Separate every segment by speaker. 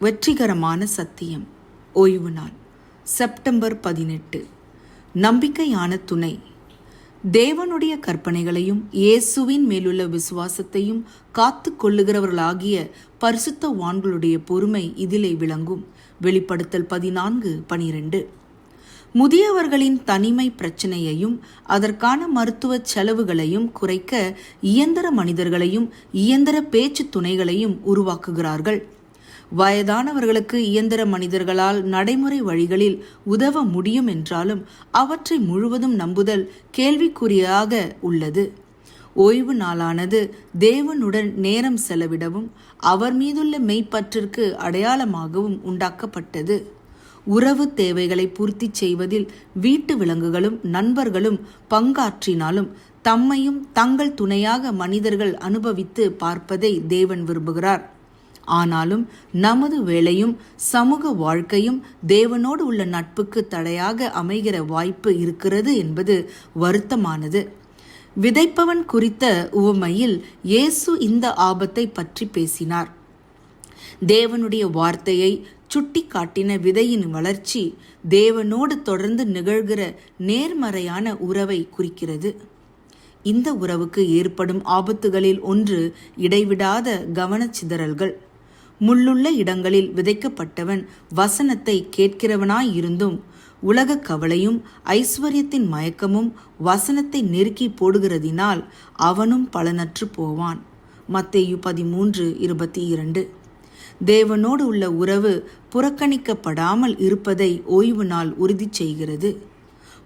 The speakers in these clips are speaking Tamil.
Speaker 1: வெற்றிகரமான சத்தியம். ஓய்வு நாள். செப்டம்பர் பதினெட்டு. நம்பிக்கையான துணை. தேவனுடைய கற்பனைகளையும் இயேசுவின் மேலுள்ள விசுவாசத்தையும் காத்து கொள்ளுகிறவர்களாகிய பரிசுத்த வான்களுடைய பொறுமை இதிலே விளங்கும். வெளிப்படுத்தல் பதினான்கு பனிரெண்டு. முதியவர்களின் தனிமை பிரச்சனையையும் அதற்கான மருத்துவ செலவுகளையும் குறைக்க இயந்திர மனிதர்களையும் இயந்திர பேச்சு துணைகளையும் உருவாக்குகிறார்கள். வயதானவர்களுக்கு இயந்திர மனிதர்களால் நடைமுறை வழிகளில் உதவ முடியும் என்றாலும் அவற்றை முழுவதும் நம்புதல் கேள்விக்குறியாக உள்ளது. ஓய்வு நாளானது தேவனுடன் நேரம் செலவிடவும் அவர் மீதுள்ள மெய்ப்பற்றிற்கு அடையாளமாகவும் உண்டாக்கப்பட்டது. உறவு தேவைகளை பூர்த்தி செய்வதில் வீட்டு விலங்குகளும் நண்பர்களும் பங்காற்றினாலும் தம்மையும் தங்கள் துணையாக மனிதர்கள் அனுபவித்து பார்ப்பதை தேவன் விரும்புகிறார். ஆனாலும் நமது வேலையும் சமூக வாழ்க்கையும் தேவனோடு உள்ள நட்புக்கு தடையாக அமைகிற வாய்ப்பு இருக்கிறது என்பது வருத்தமானது. விதைப்பவன் குறித்த உவமையில் இயேசு இந்த ஆபத்தை பற்றி பேசினார். தேவனுடைய வார்த்தையை சுட்டி காட்டின விதையின் வளர்ச்சி தேவனோடு தொடர்ந்து நிகழ்கிற நேர்மறையான உறவை குறிக்கிறது. இந்த உறவுக்கு ஏற்படும் ஆபத்துகளில் ஒன்று இடைவிடாத கவனச்சிதறல்கள். முள்ளுள்ள இடங்களில் விதைக்கப்பட்டவன் வசனத்தை கேட்கிறவனாயிருந்தும் உலக கவலையும் ஐஸ்வர்யத்தின் மயக்கமும் வசனத்தை நெருக்கி போடுகிறதினால் அவனும் பலனற்று போவான். மத்தேயு பதிமூன்று இருபத்தி இரண்டு தேவனோடு உள்ள உறவு புறக்கணிக்கப்படாமல் இருப்பதை ஓய்வு நாள் உறுதி செய்கிறது.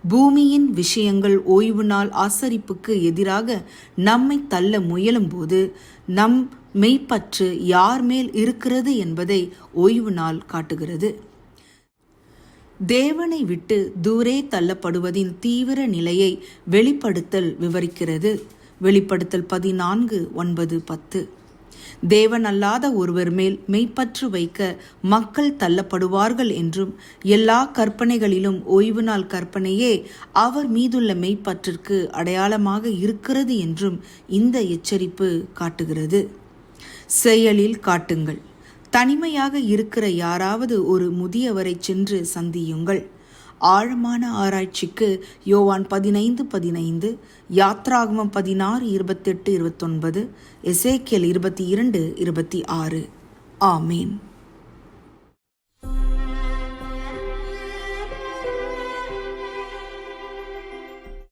Speaker 1: பூமியின் விஷயங்கள் ஓய்வு நாள் ஆசரிப்புக்கு எதிராக நம்மை தள்ள முயலும்போது நம் மெய்ப்பற்று யார் மேல் இருக்கிறது என்பதை ஓய்வு நாள் காட்டுகிறது. தேவனை விட்டு தூரே தள்ளப்படுவதின் தீவிர நிலையை வெளிப்படுத்தல் விவரிக்கிறது. வெளிப்படுத்தல் பதினான்கு ஒன்பது பத்து. தேவன் அல்லாத ஒருவர் மேல் மெய்ப்பற்று வைக்க மக்கள் தள்ளப்படுவார்கள் என்றும் எல்லா கற்பனைகளிலும் ஓய்வு நாள் கற்பனையே அவர் மீதுள்ள மெய்ப்பற்றிற்கு அடையாளமாக இருக்கிறது என்றும் இந்த எச்சரிப்பு காட்டுகிறது. செயலில் காட்டுங்கள். தனிமையாக இருக்கிற யாராவது ஒரு முதியவரை சென்று சந்தியுங்கள். ஆழமான ஆராய்ச்சிக்கு யோவான் பதினைந்து பதினைந்து யாத்ராகமம் பதினாறு இருபத்தெட்டு இருபத்தொன்பது எசேக்கியல் இருபத்தி இரண்டு இருபத்தி ஆறு. ஆமீன்.